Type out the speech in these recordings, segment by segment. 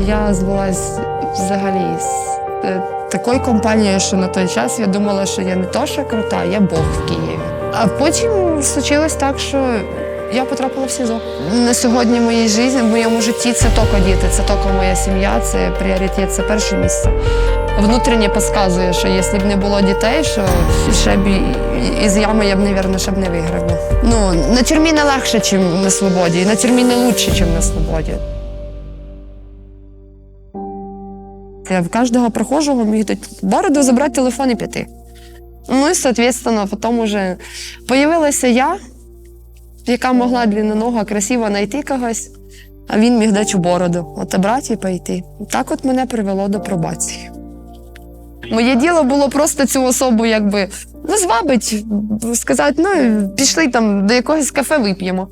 Я звелась взагалі з е, такою компанією, що на той час я думала, що я не то, що крута, я Бог в Києві. А потім случилось так, що я потрапила в СІЗО. На сьогодні в моїй житті, в моєму житті це тільки діти, це тільки моя сім'я, це пріоритет, це перше місце. Внутрішнє підказує, що якщо б не було дітей, що ще б із ями я б, мабуть, ще б не виграла. Ну, на тюрмі не легше, ніж на свободі, і на тюрмі не лучше, ніж на свободі. Я в кожного прохожого міг дати бороду, забрати телефон і піти. Ну і, соответственно, потім уже появилася я, яка могла длиннонога красиво знайти когось, а він міг дати бороду, отобрати і пойти. Так от мене привело до пробації. Моє діло було просто цю особу якби ну, звабить, сказати, ну, пішли там до якогось кафе вип'ємо.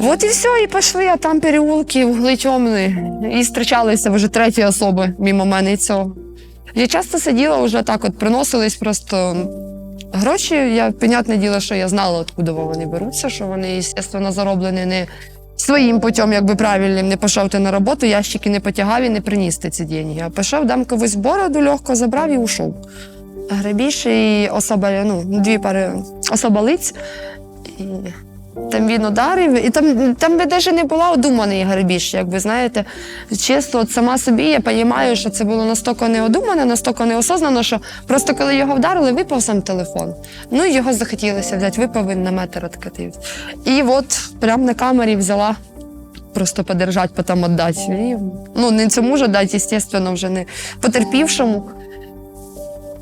От і все, і пішли, а там переулки, угли темні, і зустрічалися вже треті особи мимо мене і цього. Я часто сиділа вже так, от приносились просто гроші. Я, понятне діло, що я знала, откуда вони беруться, що вони, звісно, зароблені не своїм путем, якби правильним, не пішов ти на роботу, ящики не потягав і не приніс ти ці деньги. А пішов, дам комусь бороду, легко забрав і ушов. Грабіж і особа, ну, дві пари особа лиць. І там він ударив, і там, там би навіть не була одуманий грабіж, як ви знаєте. Чесно, от сама собі я розумію, що це було настільки неодумане, настільки неосознано, що просто коли його вдарили, випав сам телефон. Ну і його захотілося взяти, випав він на метр відкатив. І от прямо на камері взяла. Просто подержать, потім віддати. Ну, не цьому ж дати, звісно, вже не потерпівшому.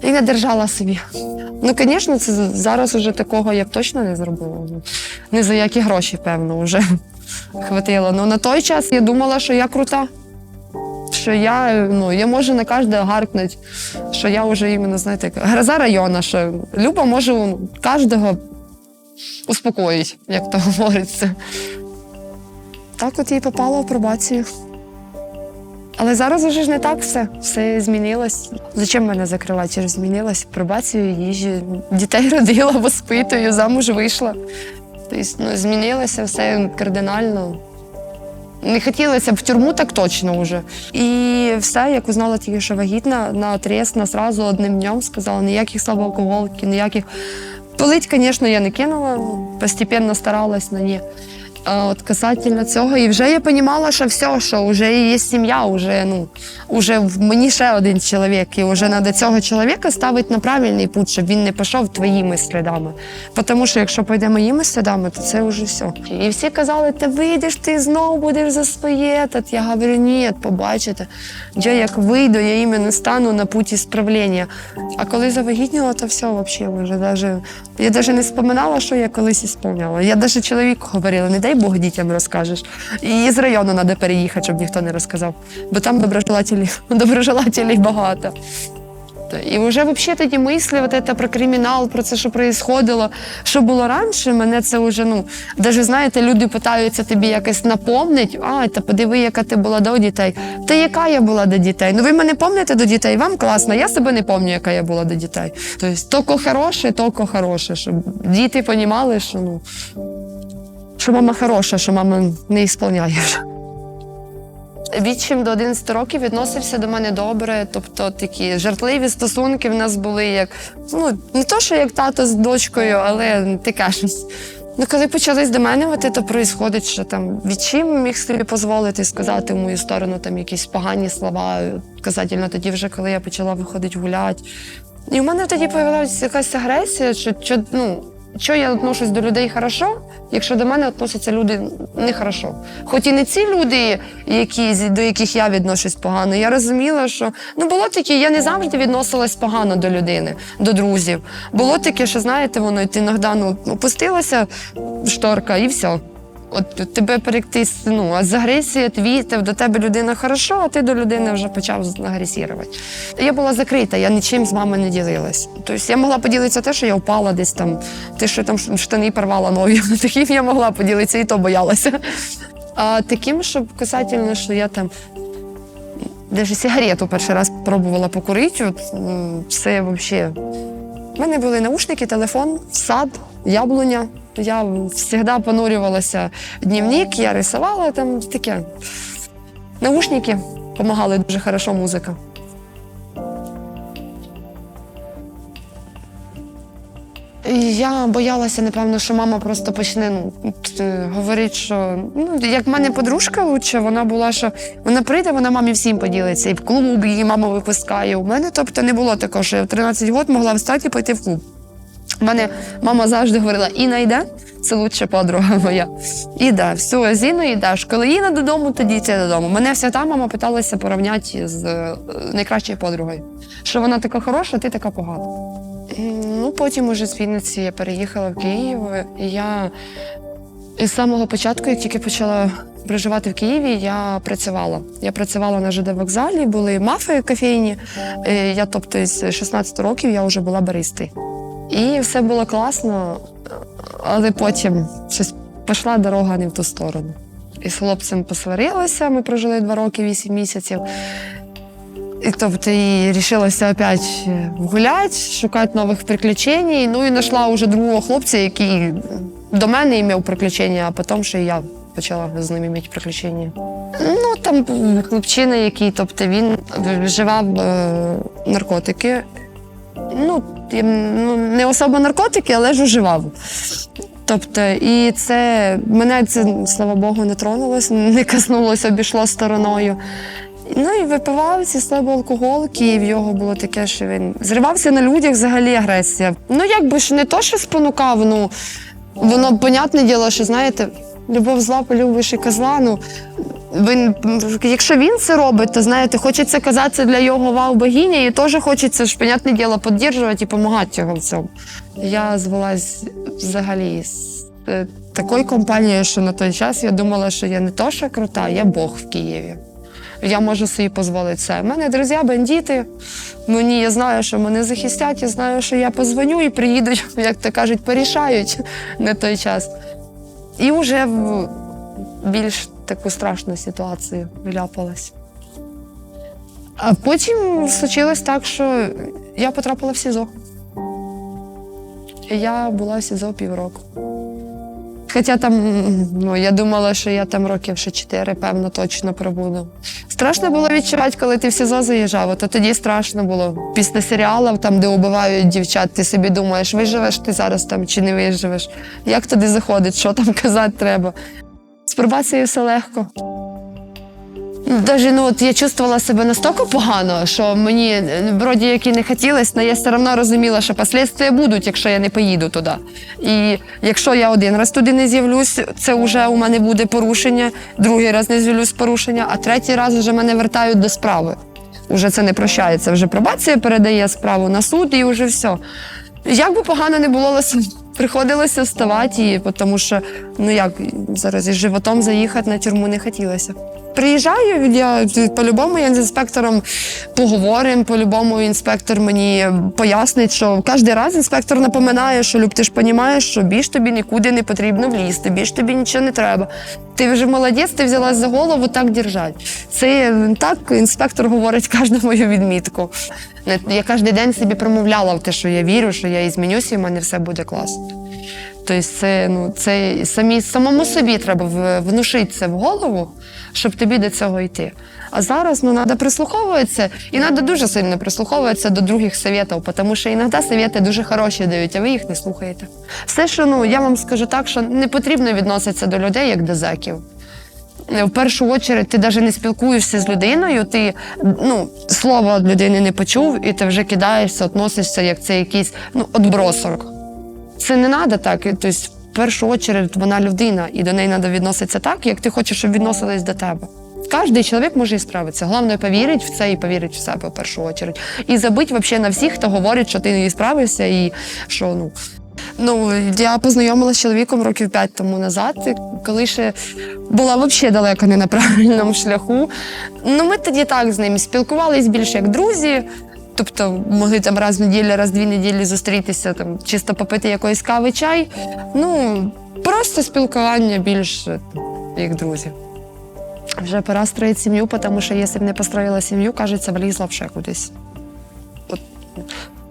І не держала собі. Ну, звісно, це зараз уже такого я б точно не зробила. Ну, Ні за які гроші, певно, вже хватило. Ну на той час я думала, що я крута. Що я, ну, я можу на кожного гаркнути, що я вже іменно, знаєте, гроза району, що Люба може кожного успокоїти, як то говориться. Так от я й попала в пробацію. Але зараз уже ж не так все. Все змінилось. Зачем мене закривати? Через змінилось пробацію, їжі, дітей родила, воспитую, замуж вийшла. Тобто, ну, змінилося все кардинально. Не хотілося б в тюрму так точно вже. І все, як узнала тільки, що вагітна, на отрез, на сразу одним днем сказала, ніяких слабоалкоголки, ніяких. Пилить, звісно, я не кинула, постепенно старалась на ній. От касательно цього, і вже я розуміла, що все, що вже є сім'я, вже, ну, вже в мені ще один чоловік, і вже треба цього чоловіка ставити на правильний путь, щоб він не пішов твоїми слідами. Тому що якщо пойде моїми слідами, то це вже все. І всі казали, ти вийдеш, ти знову будеш за своє. Та я говорю, ні, побачите. Я як вийду, я іменно стану на путі справління. А коли завагітніла, то все взагалі вже даже. Я навіть не споминала, що я колись ісполняла. Я навіть чоловіку говорила, не дай Бог дітям розкажеш. І з району треба переїхати, щоб ніхто не розказав. Бо там доброжелателів, доброжелателів багато. І вже взагалі тоді мислі, от це про кримінал, про це, що происходило, що було раніше, мене це вже, ну, навіть знаєте, люди питаються тобі якось напомнить, а, та подиви, яка ти була до дітей. Та яка я була до дітей? Ну ви мене пам'ятаєте до дітей, вам класно, я себе не пам'ятаю, яка я була до дітей. Тобто, тільки хороше, тільки хороше, щоб діти розуміли, що ну, що мама хороша, що мама не ісполняє вже. Відчим до 11 років відносився до мене добре, тобто такі жартливі стосунки в нас були, як ну не то, що як тато з дочкою, але таке щось. Ну, коли мене, от це происходить, що там відчим міг собі дозволити сказати в мою сторону там якісь погані слова, казательно тоді, вже коли я почала виходити гуляти. І в мене тоді появилася якась агресія, що, що ну, що я відношусь до людей хорошо, якщо до мене відносяться люди нехорошо. Хоч і не ці люди, які, до яких я відношусь погано, я розуміла, що ну було таке, я не завжди відносилась погано до людини, до друзів. Було таке, що знаєте, воно ти іноді опустилася шторка і все. От тебе перейти ну, з агресії твій, до тебе людина хорошо, а ти до людини вже почав агресувати. Я була закрита, я нічим з вами не ділилась. Тобто я могла поділитися те, що я впала десь там, те, що там штани порвала нові. Таким я могла поділитися, і то боялася. А таким, щоб касательно, що я там. Навіть сигарету перший раз пробувала покурити, от, це взагалі. У мене були наушники, телефон, сад, яблуня. Я завжди понурювалася дневник, я рисувала там таке. Наушники допомагали дуже хорошо музика. Я боялася, напевно, що мама просто почне ну, говорити, що ну, як в мене подружка лучше, вона була, що вона прийде, вона мамі всім поділиться. І в клуб її мама випускає. У мене тобто не було такого, що я в 13 років могла встати і пойти в клуб. У мене мама завжди говорила: Іна йде, це лучша подруга моя. Іде, все, з Іною йдеш. Коли Іна додому, тоді йти додому. Мене вся та мама питалася порівняти з е, найкращою подругою. Що вона така хороша, ти така погана. Ну, потім уже з Вінниці я переїхала в Київ. Я із самого початку, як тільки почала проживати в Києві, я працювала. Я працювала на ЖД вокзалі, були мафи кофейні. Е, Я, тобто, з 16 років я вже була баристою. І все було класно, але потім щось пішла дорога не в ту сторону. І з хлопцем посварилася, ми прожили два роки, вісім місяців. І тобто і рішилася опять гуляти, шукати нових приключень. Ну і знайшла вже другого хлопця, який до мене мав приключення, а потім ще я почала з ним мати приключення. Ну там хлопчина, який, тобто він вживав е, наркотики. Ну, ну, не особо наркотики, але ж вживав. Тобто, і це мене це, слава Богу, не тронулося, не коснулося, обійшло стороною. Ну і випивав ці себе алкоголки, і в його було таке, що він зривався на людях взагалі агресія. Ну, якби ж не то, що спонукав, ну воно понятне діло, що знаєте, любов зла, полюбиш і козла. Ну, він, якщо він це робить, то знаєте, хочеться казати для його вау богиня, і теж хочеться ж, понятне діло, підтримувати і допомагати його в цьому. Я звелась взагалі з е, такою компанією, що на той час я думала, що я не то, що крута, я Бог в Києві. Я можу собі дозволити це. У мене друзі бандити. Мені я знаю, що мене захистять, я знаю, що я позвоню і приїдуть, як то кажуть, порішають на той час. І вже в більш таку страшну ситуацію вляпалась. А потім случилось так, що я потрапила в СІЗО. Я була в СІЗО півроку. Хоча там, ну, я думала, що я там років ще чотири, певно, точно пробуду. Страшно було відчувати, коли ти в СІЗО заїжджав, то тоді страшно було. Після серіалів, там, де убивають дівчат, ти собі думаєш, виживеш ти зараз там чи не виживеш. Як туди заходить, що там казати треба. З пробацією все легко. Даже ну от я чувствувала себе настільки погано, що мені е, вроді як і не хотілося, але я все одно розуміла, що послідствия будуть, якщо я не поїду туди. І якщо я один раз туди не з'явлюсь, це вже у мене буде порушення, другий раз не з'явлюсь порушення, а третій раз вже мене вертають до справи. Уже це не прощається. Вже пробація передає справу на суд і вже все. Як би погано не було, приходилося вставати, тому що ну як зараз із животом заїхати на тюрму не хотілося. Приїжджаю, я по-любому я з інспектором поговоримо, по-любому інспектор мені пояснить, що кожен раз інспектор напоминає, що Люб, ти ж розумієш, що більш тобі нікуди не потрібно влізти, більш тобі нічого не треба. Ти вже молодець, ти взялась за голову, так держать. Це так інспектор говорить кожну мою відмітку. Я кожен день собі промовляла в те, що я вірю, що я і змінюся, і в мене все буде класно. Тобто це, ну, це самі, самому собі треба внушити це в голову, щоб тобі до цього йти. А зараз ну, треба прислуховуватися, і треба дуже сильно прислуховуватися до других советів, тому що іноді совєти дуже хороші дають, а ви їх не слухаєте. Все, що ну, я вам скажу так, що не потрібно відноситися до людей як до зеків. В першу чергу ти навіть не спілкуєшся з людиною, ти ну, слова від людини не почув, і ти вже кидаєшся, относишся, як це якийсь ну, отбросок. Це не треба так. Тобто, в першу чергу вона людина, і до неї треба відноситися так, як ти хочеш, щоб відносились до тебе. Кожен чоловік може і справитися. Головне повірить в це і повірить в себе в першу чергу. І забить взагалі на всіх, хто говорить, що ти не справишся, і що ну. Ну, я познайомилася з чоловіком років п'ять тому назад, коли ще була взагалі далеко не на правильному шляху. Ну, ми тоді так з ним спілкувалися більше як друзі. Тобто могли там раз в неділю, раз в дві неділі зустрітися, там чисто попити якоїсь кави, чай. Ну, просто спілкування більше як друзі. Вже пора строїти сім'ю, тому що якщо б не построїла сім'ю, кажеться, влізла б ще кудись. От,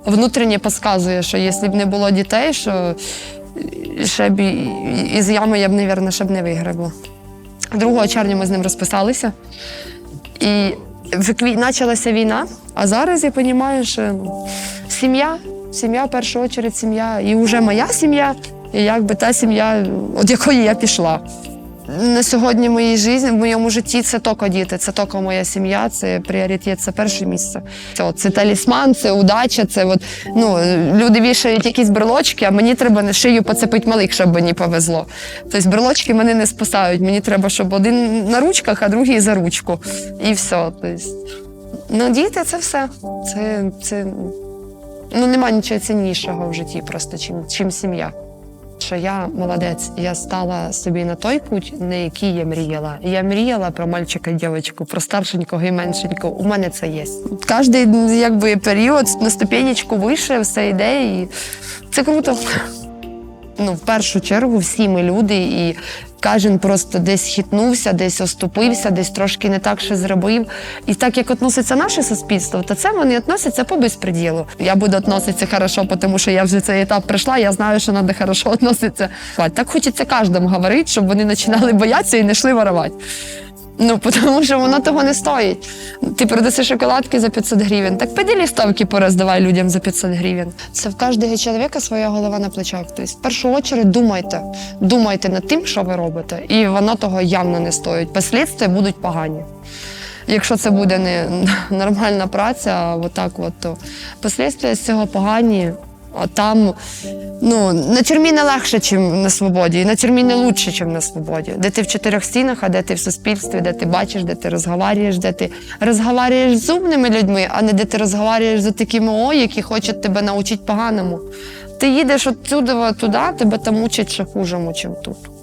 внутрішнє підказує, що якщо б не було дітей, що ще б із ями я б, мабуть, ще б не вигребла. 2 червня ми з ним розписалися. І в- почалася війна, а зараз я розумію, що ну, сім'я, сім'я в першу чергу сім'я, і вже моя сім'я, і якби та сім'я, від якої я пішла. На сьогодні в моїй житті, в моєму житті це тільки діти, це тільки моя сім'я, це пріоритет, це перше місце. Це, це талісман, це удача, це от, ну, люди вішають якісь брелочки, а мені треба на шию поцепити малих, щоб мені повезло. Тобто брелочки мене не спасають. Мені треба, щоб один на ручках, а другий за ручку. І все. Тобто, ну, діти це все. Це, це, ну, нема нічого ціннішого в житті, просто, чим, чим сім'я. Що я молодець, я стала собі на той путь, на який я мріяла. Я мріяла про мальчика і дівчинку, про старшенького і меншенького. У мене це є. Кожен якби період на ступенечку вище, все йде, і це круто. Ну, в першу чергу, всі ми люди, і кожен просто десь хитнувся, десь оступився, десь трошки не так що зробив. І так як відноситься наше суспільство, то це вони відносяться по безпреділу. Я буду відноситися хорошо, тому що я вже цей етап пройшла, я знаю, що треба хорошо відноситися. Так хочеться кожному говорити, щоб вони починали боятися і не йшли воровати. Ну, тому що воно того не стоїть. Ти продаси шоколадки за 500 гривень, так піди листовки пороздавай людям за 500 гривень. Це в кожного чоловіка своя голова на плечах. Тобто, в першу чергу думайте, думайте над тим, що ви робите, і воно того явно не стоїть. Послідствия будуть погані. Якщо це буде не нормальна праця, а отак, от, то послідствия з цього погані. А там ну, на тюрмі не легше, ніж на свободі, і на тюрмі не лучше, ніж на свободі. Де ти в чотирьох стінах, а де ти в суспільстві, де ти бачиш, де ти розговорюєш, де ти розговорюєш з умними людьми, а не де ти розговорюєш з такими о, які хочуть тебе навчити поганому. Ти їдеш отсюди туди, тебе там учать ще хужому, ніж тут.